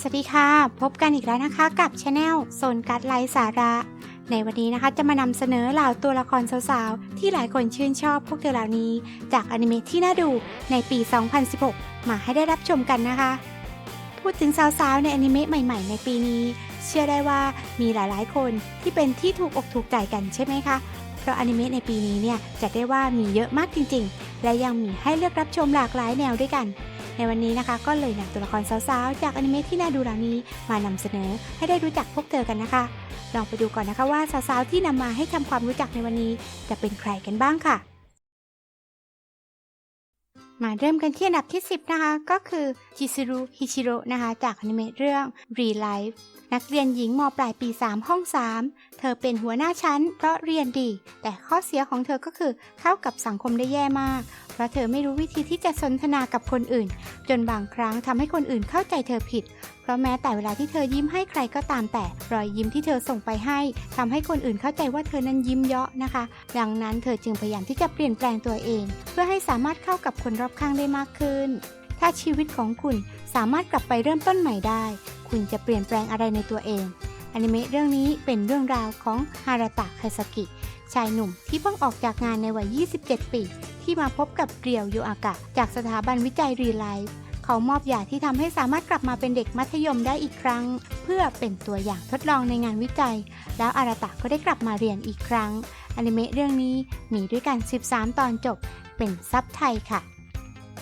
สวัสดีค่ะ พบกันอีกแล้วนะคะกับช anel โซนกัดไลฟ์สาระ ในวันนี้นะคะจะมานำเสนอเหล่าตัวละครสาวๆ ที่หลายคนชื่นชอบพวกเธอเหล่านี้ จากอนิเมะที่น่าดูในปี 2016 มาให้ได้รับชมกันนะคะ พูดถึงสาวๆ ในอนิเมะใหม่ๆ ในปีนี้ เชื่อได้ว่ามีหลายๆ คนที่เป็นที่ถูกอกถูกใจกันใช่ไหมคะ เพราะอนิเมะในปีนี้เนี่ยจะได้ว่ามีเยอะมากจริงๆ และยังมีให้เลือกรับชมหลากหลายแนวด้วยกัน ในวันนี้นะคะ ก็เลยนำตัวละครสาวๆ จากอนิเมะที่น่าดูเหล่านี้มานำเสนอให้ได้รู้จักพวกเธอกันนะคะ ลองไปดูก่อนนะคะว่าสาวๆ ที่นำมาให้ทำความรู้จักในวันนี้ จะเป็นใครกันบ้างค่ะ มาเริ่มกันที่อันดับที่ 10 นะคะ ก็คือจิซิรุฮิชิโร่นะคะ จากอนิเมะเรื่อง Real Life นักเรียนหญิงมปลายปี 3 ห้อง 3 เธอเป็นหัวหน้าชั้นเพราะเรียนดี แต่ข้อเสียของเธอก็คือเข้ากับสังคมได้แย่มาก เพราะเธอไม่รู้วิธีที่จะสนทนากับคนอื่น จนบางครั้งทำให้คนอื่นเข้าใจเธอผิด เพราะแม้แต่เวลาที่เธอยิ้มให้ใครก็ตามแต่ รอยยิ้มที่เธอส่งไปให้ทำให้คนอื่นเข้าใจว่าเธอนั้นยิ้มเยาะนะคะ ดังนั้นเธอจึงพยายามที่จะเปลี่ยนแปลงตัวเอง เพื่อให้สามารถเข้ากับคนรอบข้างได้มากขึ้น ถ้าชีวิตของคุณสามารถกลับไปเริ่มต้นใหม่ได้ คุณจะเปลี่ยนแปลงอะไรในตัวเอง อนิเมะเรื่องนี้เป็นเรื่องราวของฮาราตะคซากิ ชายหนุ่มที่เพิ่งออกจากงานในวัย 27 ปี ที่มาพบกับเรียวโยอากะ จากสถาบันวิจัยรีไลฟ์เขามอบยาที่ทำให้สามารถกลับมาเป็นเด็กมัธยมได้อีกครั้ง เพื่อเป็นตัวอย่างทดลองในงานวิจัย แล้วอาราตะก็ได้กลับมาเรียนอีกครั้งอนิเมะเรื่องนี้มีด้วยกัน 13 ตอนจบ เป็นซับไทยค่ะ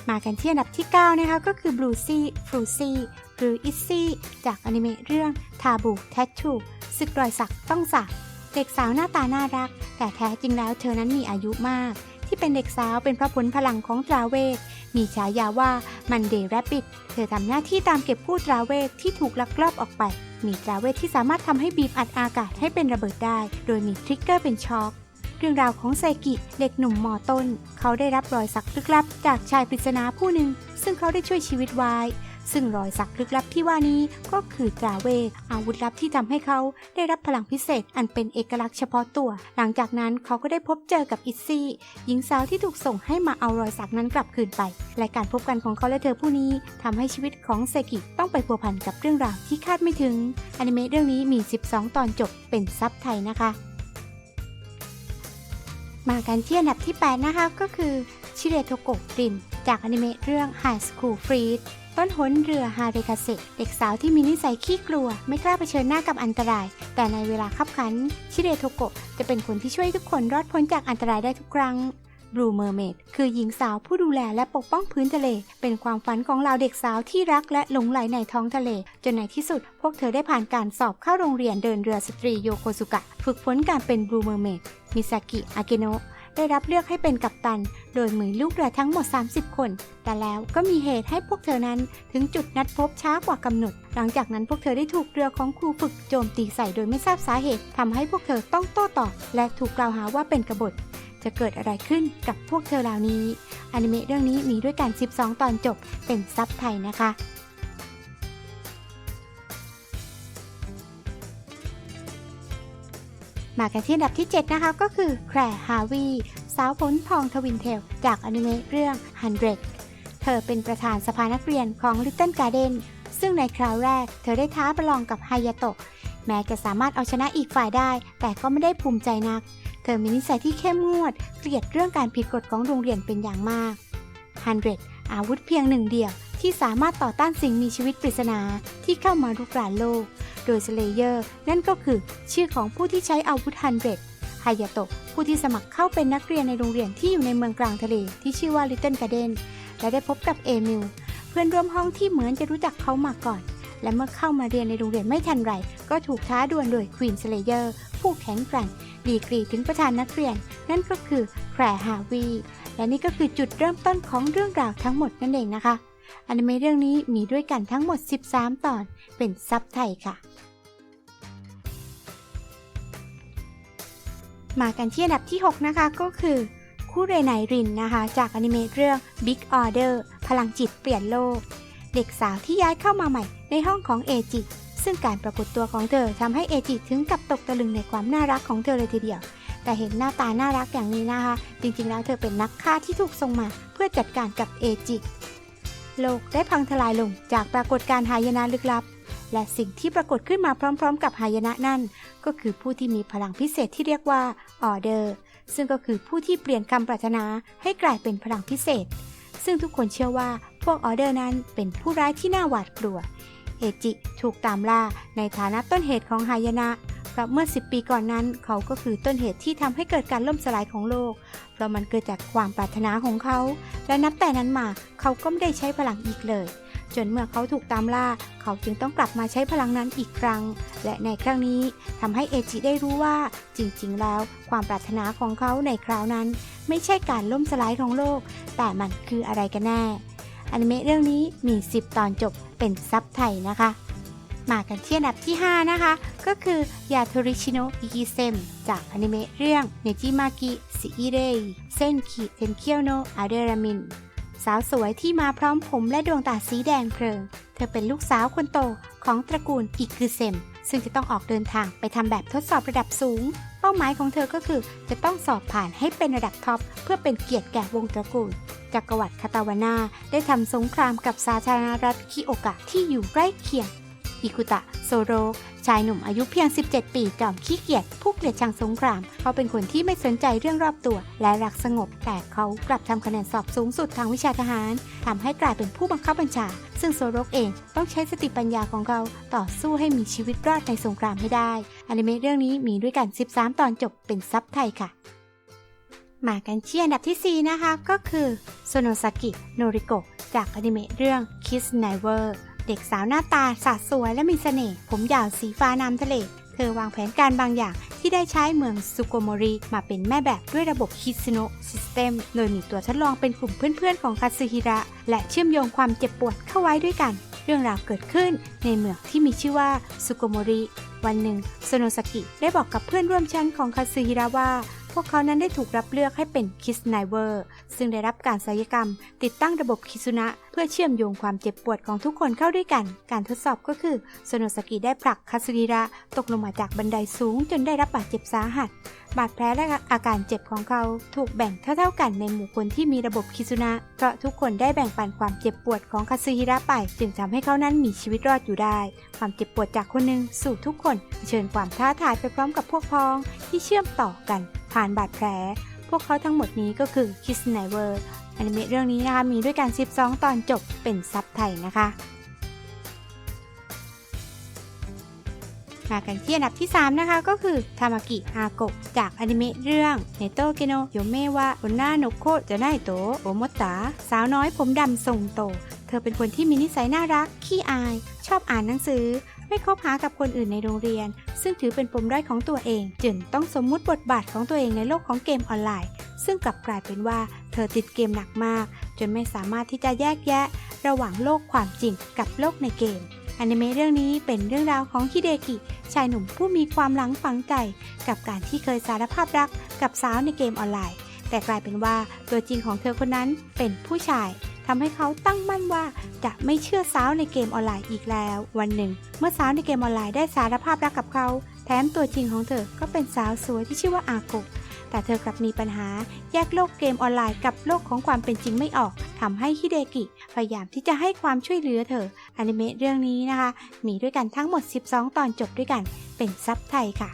มากันที่อันดับที่ 9 นะคะก็คือ Blue Sea f r u c y หรือ i s s y จากอนิเมะเรื่อง Tabu Tattoo ศึกรอยสักต้องสัก เด็กสาวหน้าตาน่ารัก แต่แท้จริงแล้วเธอนั้นมีอายุมาก ที่เป็นเด็กสาวเป็นเพราะผลพลังของตราเวท มีฉายาว่ามันเดย์แรบบิทเธอทำหน้าที่ตามเก็บกู้ตราเวทที่ถูกลักลอบออกไป มีตราเวทที่สามารถทำให้บีบอัดอากาศให้เป็นระเบิดได้ โดยมีทริกเกอร์เป็นช็อคเรื่องราวของไซกิเด็กหนุ่มมอต้น เขาได้รับรอยสักลึกลับจากชายปริศนาผู้หนึ่ง ซึ่งเขาได้ช่วยชีวิตไว้ ซึ่งรอยสักลึกลับที่ว่านี้ก็คือตราเวอาวุธลับที่ทำให้เขาได้รับพลังพิเศษอันเป็นเอกลักษณ์เฉพาะตัว หลังจากนั้นเขาก็ได้พบเจอกับอิซซี่หญิงสาวที่ถูกส่งให้มาเอารอยสักนั้นกลับคืนไป และการพบกันของเขาและเธอผู้นี้ทำให้ชีวิตของเซกิต้องไปพัวพันกับเรื่องราวที่คาดไม่ถึงอนิเมะเรื่องนี้มี 12 ตอนจบเป็นซับไทยนะคะ มากันที่อันดับที่ 8 นะคะก็คือชิเรโทโกะริน จากอนิเมะเรื่อง High School Freeze ต้นหนเรือฮาเรคาเซเด็กสาวที่มีนิสัยขี้กลัว ไม่กล้าเผชิญหน้ากับอันตราย แต่ในเวลาขับขัน ชิเรโทโกะจะเป็นคนที่ช่วยทุกคนรอดพ้นจากอันตรายได้ทุกครั้ง Blue Mermaid คือหญิงสาวผู้ดูแลและปกป้องพื้นทะเล เป็นความฝันของเหล่าเด็กสาวที่รักและหลงไหลในท้องทะเล จนในที่สุด พวกเธอได้ผ่านการสอบเข้าโรงเรียนเดินเรือสตรีโยโกสุกะ ฝึกฝนการเป็น Blue Mermaid มิซากิอากิโนะ ได้รับเลือกให้เป็นกัปตัน โดยมือลูกเรือทั้งหมด 30 คน แต่แล้วก็มีเหตุให้พวกเธอนั้นถึงจุดนัดพบช้ากว่ากำหนด หลังจากนั้นพวกเธอได้ถูกเรือของครูฝึกโจมตีใส่โดยไม่ทราบสาเหตุทำให้พวกเธอต้องโต้ตอบและถูกกล่าวหาว่าเป็นกบฏ จะเกิดอะไรขึ้นกับพวกเธอเหล่านี้อนิเมะเรื่องนี้มีด้วยกัน 12 ตอนจบเป็นซับไทยนะคะ มากันที่อันดับที่ 7 นะคะก็คือแครฮาวีสาวผลทองทวินเทลจากอนิเมะเรื่อง 100 เธอเป็นประธานสภานักเรียนของ Little Garden ซึ่งในคราวแรกเธอได้ท้าประลองกับไฮยาโตะแม้จะสามารถเอาชนะอีกฝ่ายได้ แต่ก็ไม่ได้ภูมิใจนัก เธอมีนิสัยที่เข้มงวด เกลียดเรื่องการผิดกฎของโรงเรียนเป็นอย่างมาก 100 อาวุธเพียงหนึ่งเดียวที่สามารถต่อต้านสิ่งมีชีวิตปริศนาที่เข้ามารุกรานโลก โดยสเลเยอร์นั่นก็คือ ชื่อของผู้ที่ใช้อาวุธฮันเดรดไฮยาโตะผู้ที่สมัครเข้าเป็นนักเรียนในโรงเรียนที่อยู่ในเมืองกลางทะเลที่ชื่อว่าลิตเติ้ลการ์เดนและได้พบกับเอมิลเพื่อนร่วมห้องที่เหมือนจะรู้จักเขามาก่อน และเมื่อเข้ามาเรียนในโรงเรียนไม่ทันไร ก็ถูกท้าดวลโดยควีนสเลเยอร์ผู้แข็งแกร่งดีกรีถึงประธานนักเรียน นั่นก็คือแพรฮาวีและนี่ก็คือจุดเริ่มต้นของเรื่องราวทั้งหมดนั่นเองนะคะอนิเมะเรื่องนี้มีด้วยกันทั้งหมด 13 ตอน เป็นซับไทยค่ะ มากันที่อันดับที่ 6 นะคะก็คือคู่เรไนรินนะคะ จากอนิเมะเรื่อง Big Order พลังจิตเปลี่ยนโลก เด็กสาวที่ย้ายเข้ามาใหม่ในห้องของเอจิ ซึ่งการปรากฏตัวของเธอทำให้เอจิถึงกับตกตะลึงในความน่ารักของเธอเลยทีเดียว แต่เห็นหน้าตาน่ารักอย่างนี้นะคะ จริงๆแล้วเธอเป็นนักฆ่าที่ถูกส่งมาเพื่อจัดการกับเอจิ โลกได้พังทลายลงจากปรากฏการณ์หายนะลึกลับ และสิ่งที่ปรากฏขึ้นมาพร้อม ๆ กับหายนะนั่น ก็คือผู้ที่มีพลังพิเศษที่เรียกว่าออเดอร์ซึ่งก็คือผู้ที่เปลี่ยนคำปรารถนาให้กลายเป็นพลังพิเศษ ซึ่งทุกคนเชื่อว่าพวกออเดอร์นั้นเป็นผู้ร้ายที่น่าหวาดกลัวเอจิถูกตามล่าในฐานะต้นเหตุของหายนะเพราะเมื่อ 10 ปีก่อนนั้นเขาก็คือต้นเหตุที่ทำให้เกิดการล่มสลายของโลก เพราะมันเกิดจากความปรารถนาของเขา และนับแต่นั้นมาเขาก็ไม่ได้ใช้พลังอีกเลย จนเมื่อเขาถูกตามล่า เขาจึงต้องกลับมาใช้พลังนั้นอีกครั้ง และในครั้งนี้ทำให้เอจิได้รู้ว่า จริงๆ แล้ว ความปรารถนาของเขาในคราวนั้น ไม่ใช่การล่มสลายของโลก แต่มันคืออะไรกันแน่อนิเมะเรื่องนี้มี 10 ตอนจบเป็นซับไทยนะคะ มากันที่อันดับที่ 5 นะคะ ก็คือยาโทริชิโนะอิกิเซมจากอนิเมะเรื่องเนจิมากิซิอิเรเส้นขีดเทนเคียวโนะอาเดรามิน สาวสวยที่มาพร้อมผมและดวงตาสีแดงเพลิง เธอเป็นลูกสาวคนโตของตระกูลอิกุเซม ซึ่งจะต้องออกเดินทางไปทำแบบทดสอบระดับสูง เป้าหมายของเธอก็คือจะต้องสอบผ่านให้เป็นระดับท็อปเพื่อเป็นเกียรติแก่วงตระกูลจักรวรรดิคาตาวานาได้ทำสงครามกับสาธารณรัฐคิโอกะที่อยู่ใกล้เคียง อิคุตะโซโรชายหนุ่มอายุเพียง 17 ปีจอมขี้เกียจผู้เกลียดชังสงคราม เขาเป็นคนที่ไม่สนใจเรื่องรอบตัว และรักสงบ แต่เขากลับทำคะแนนสอบสูงสุดทางวิชาทหารทำให้กลายเป็นผู้บังคับบัญชา ซึ่งโซโรเองต้องใช้สติปัญญาของเขาต่อสู้ให้มีชีวิตรอดในสงครามให้ได้อนิเมะเรื่องนี้มีด้วยกัน 13 ตอนจบเป็นซับไทยค่ะมากันที่อันดับทีสี่4 นะคะ ก็คือโซโนซากิโนริโกะจากอนิเมะเรื่อง Kiss Never เด็กสาวหน้าตาสาดสวยและมีเสน่ห์ผมยาวสีฟ้าน้ำทะเล เธอวางแผนการบางอย่างที่ได้ใช้เมืองซุโกโมริมาเป็นแม่แบบด้วยระบบคิสโนะซิสเต็มโดยมีตัวทดลองเป็นกลุ่มเพื่อนๆของคาซึฮิระ และเชื่อมโยงความเจ็บปวดเข้าไว้ด้วยกัน เรื่องราวเกิดขึ้นในเมืองที่มีชื่อว่าซุโกโมริวันหนึ่งโซโนซากิได้บอกกับเพื่อนร่วมชั้นของคาซึฮิระว่า พวกเขานั้นได้ถูกรับเลือกให้เป็นคิสไนเวอร์ซึ่งได้รับการศัลยกรรม ติดตั้งระบบคิซุนะ เพื่อเชื่อมโยงความเจ็บปวดของทุกคนเข้าด้วยกัน การทดสอบก็คือโซโนสกิได้ผลักคาซึริระตกลงมาจากบันไดสูงจนได้รับบาดเจ็บสาหัส บาดแผลและอาการเจ็บของเขาถูกแบ่งเท่าๆกันในหมู่คนที่มีระบบคิซุนะเพราะทุกคนได้แบ่งปันความเจ็บปวดของคาซึฮิระไป จึงทำให้เขานั้นมีชีวิตรอดอยู่ได้ ความเจ็บปวดจากคนหนึ่งสู่ทุกคน เชิญความท้าทายไปพร้อมกับพวกพ้องที่เชื่อมต่อกัน ผ่านบาดแผล พวกเขาทั้งหมดนี้ก็คือ Kiss n i v e r อนิเมะเรื่องนี้นะคะมีด้วยกัน 12 ตอนจบเป็นซับไทยนะคะมากันที่อันดับที่ 3 นะคะ ก็คือทามากิอาโกะจากอนิเมะเรื่องเนโตเกโนโยเมวะโอนาโนโคจะไนโตโอมตะสาวน้อยผมดำทรงโต เธอเป็นคนที่มีนิสัยน่ารัก ขี้อาย ชอบอ่านหนังสือ ไม่คบหากับคนอื่นในโรงเรียน ซึ่งถือเป็นปมด้อยของตัวเอง จึงต้องสมมุติบทบาทของตัวเองในโลกของเกมออนไลน์ ซึ่งกลับกลายเป็นว่า เธอติดเกมหนักมาก จนไม่สามารถที่จะแยกแยะ ระหว่างโลกความจริงกับโลกในเกมอนิเมะเรื่องนี้เป็นเรื่องราวของฮิเดกิ ชายหนุ่มผู้มีความหลังฝังใจ กับการที่เคยสารภาพรักกับสาวในเกมออนไลน์ แต่กลายเป็นว่าตัวจริงของเธอคนนั้นเป็นผู้ชาย ทำให้เขาตั้งมั่นว่าจะไม่เชื่อสาวในเกมออนไลน์อีกแล้ว วันหนึ่ง เมื่อสาวในเกมออนไลน์ได้สารภาพรักกับเขา แถมตัวจริงของเธอก็เป็นสาวสวยที่ชื่อว่าอาโกะแต่เธอกลับมีปัญหาแยกโลกเกมออนไลน์กับโลกของความเป็นจริงไม่ออกทำให้ฮิเดกิ พยายามที่จะให้ความช่วยเหลือเธออนิเมะเรื่องนี้นะคะ มีด้วยกันทั้งหมด 12 ตอนจบด้วยกัน เป็นซับไทยค่ะ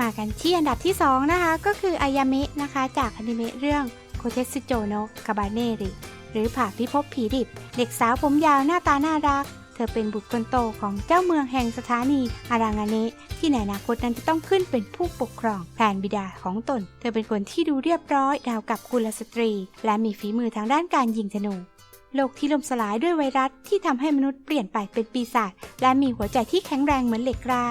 มากันที่อันดับที่ 2 นะคะ ก็คืออายามะนะคะ จากอนิเมะเรื่องโคเทสึโจโนกาบาเนริหรือผ่าพิภพผีดิบ เด็กสาวผมยาวหน้าตาน่ารัก เธอเป็นบุตรคนโตของเจ้าเมืองแห่งสถานีอารางาเนะที่ในอนาคตนั้นจะต้องขึ้นเป็นผู้ปกครองแทนบิดาของตน เธอเป็นคนที่ดูเรียบร้อยราวกับกุลสตรี และมีฝีมือทางด้านการยิงธนู โลกที่ล่มสลายด้วยไวรัสที่ทำให้มนุษย์เปลี่ยนไปเป็นปีศาจและมีหัวใจที่แข็งแรงเหมือนเหล็กกล้า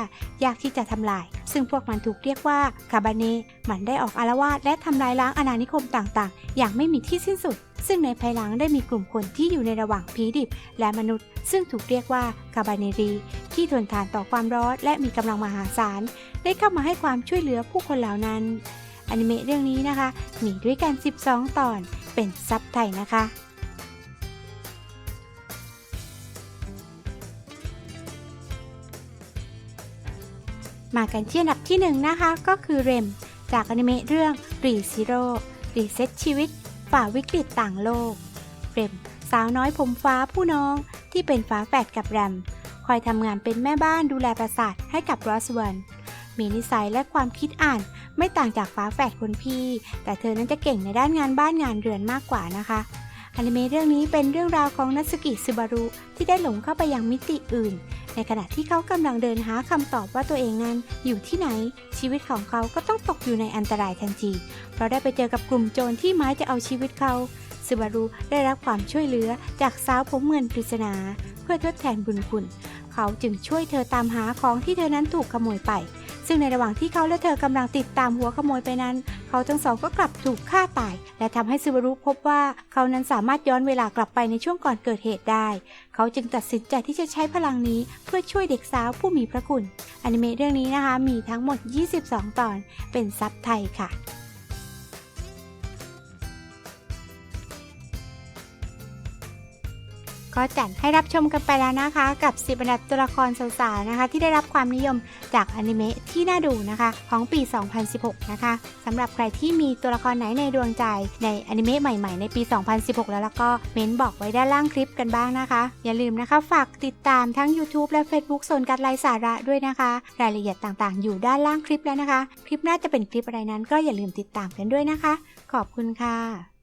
ยากที่จะทำลาย ซึ่งพวกมันถูกเรียกว่าคาบาเนมันได้ออกอารวาสและทำลายล้างอาณานิคมต่างๆ อย่างไม่มีที่สิ้นสุด ซึ่งในภายหลังได้มีกลุ่มคนที่อยู่ในระหว่างผีดิบ และมนุษย์ ซึ่งถูกเรียกว่าคาบาเนรีที่ทนทานต่อความร้อนและมีกำลังมหาศาลได้เข้ามาให้ความช่วยเหลือผู้คนเหล่านั้นอนิเมะเรื่องนี้นะคะ มีด้วยกัน 12 ตอน เป็นซับไทยนะคะ มากันที่อันดับที่หนึ่งนะคะก็คือเรม จากอนิเมะเรื่องรีซิโร่รีเซ็ตชีวิต ฝ่าวิกฤตต่างโลก เรม สาวน้อยผมฟ้าผู้น้องที่เป็นฟ้าแฝดกับแรม คอยทำงานเป็นแม่บ้านดูแลปราสาทให้กับรอสเวนมีนิสัยและความคิดอ่านไม่ต่างจากฟ้าแฝดคนพี่ แต่เธอนั้นจะเก่งในด้านงานบ้านงานเรือนมากกว่านะคะอนิเมะเรื่องนี้เป็นเรื่องราวของนัตสกิซึบารุที่ได้หลงเข้าไปยังมิติอื่น ในขณะที่เขากำลังเดินหาคำตอบว่าตัวเองนั้นอยู่ที่ไหน ชีวิตของเขาก็ต้องตกอยู่ในอันตรายทันที เพราะได้ไปเจอกับกลุ่มโจรที่หมายจะเอาชีวิตเขาซูบารุได้รับความช่วยเหลือจากสาวผมเงินปริศนา เพื่อทดแทนบุญคุณ เขาจึงช่วยเธอตามหาของที่เธอนั้นถูกขโมยไป ซึ่งในระหว่างที่เขาและเธอกำลังติดตามหัวขโมยไปนั้น เขาทั้งสองก็กลับถูกฆ่าตาย และทำให้ซูบารุพบว่าเขานั้นสามารถย้อนเวลากลับไปในช่วงก่อนเกิดเหตุได้ เขาจึงตัดสินใจที่จะใช้พลังนี้เพื่อช่วยเด็กสาวผู้มีพระคุณอนิเมะเรื่องนี้นะคะมีทั้งหมด 22 ตอน เป็นซับไทยค่ะ ก็จัดให้รับชมกันไปแล้วนะคะ กับ 10 อันดับตัวละครสาวๆนะคะ ที่ได้รับความนิยมจากอนิเมะที่น่าดูนะคะ ของปี 2016 นะคะสำหรับใครที่มีตัวละครไหนในดวงใจ ในอนิเมะใหม่ๆ ในปี 2016 แล้วแล้วก็เม้นบอกไว้ด้านล่างคลิปกันบ้างนะคะ อย่าลืมนะคะฝากติดตามทั้ง YouTube และ Facebook โซนการไลฟ์สาระด้วยนะคะ รายละเอียดต่างๆ อยู่ด้านล่างคลิปแล้วนะคะ คลิปหน้าจะเป็นคลิปอะไรนั้นก็อย่าลืมติดตามกันด้วยนะคะ ขอบคุณค่ะ